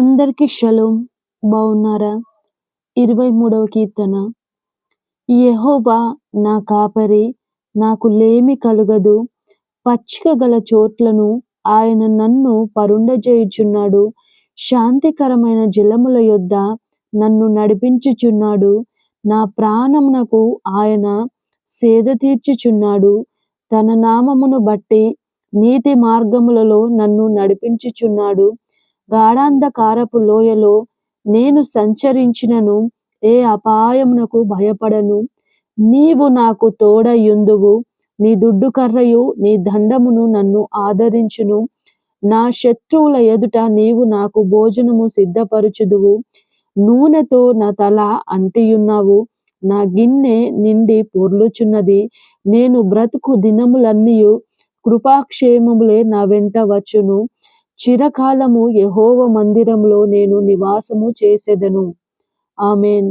అందరికీ షలోం. బాగున్నారా ఇరవై మూడవ కీర్తన. యెహోవా నా కాపరి నాకు లేమి కలుగదు. పచ్చిక గల చోట్లను ఆయన నన్ను పరుండజేయుచున్నాడు. శాంతికరమైన జలముల యొద్ద నన్ను నడిపించుచున్నాడు. నా ప్రాణమునకు ఆయన సేద తీర్చుచున్నాడు. తన నామమును బట్టి నీతి మార్గములలో నన్ను నడిపించుచున్నాడు. గాఢాంధకారపు లోయలో నేను సంచరించినను ఏ అపాయమునకు భయపడను. నీవు నాకు తోడయుందువు నీ దుడ్డు కర్రయు నీ దండమును నన్ను ఆదరించును. నా శత్రువుల ఎదుట నీవు నాకు భోజనము సిద్ధపరచుదువు. నూనెతో నా తల అంటియున్నావు నా గిన్నె నిండి పొర్లుచున్నది. నేను బ్రతుకు దినములన్నీయు కృపాక్షేమములే నా వెంట వచ్చును. చిరకాలము యహోవ మందిరంలో నేను నివాసము చేసేదను. ఆమెన్.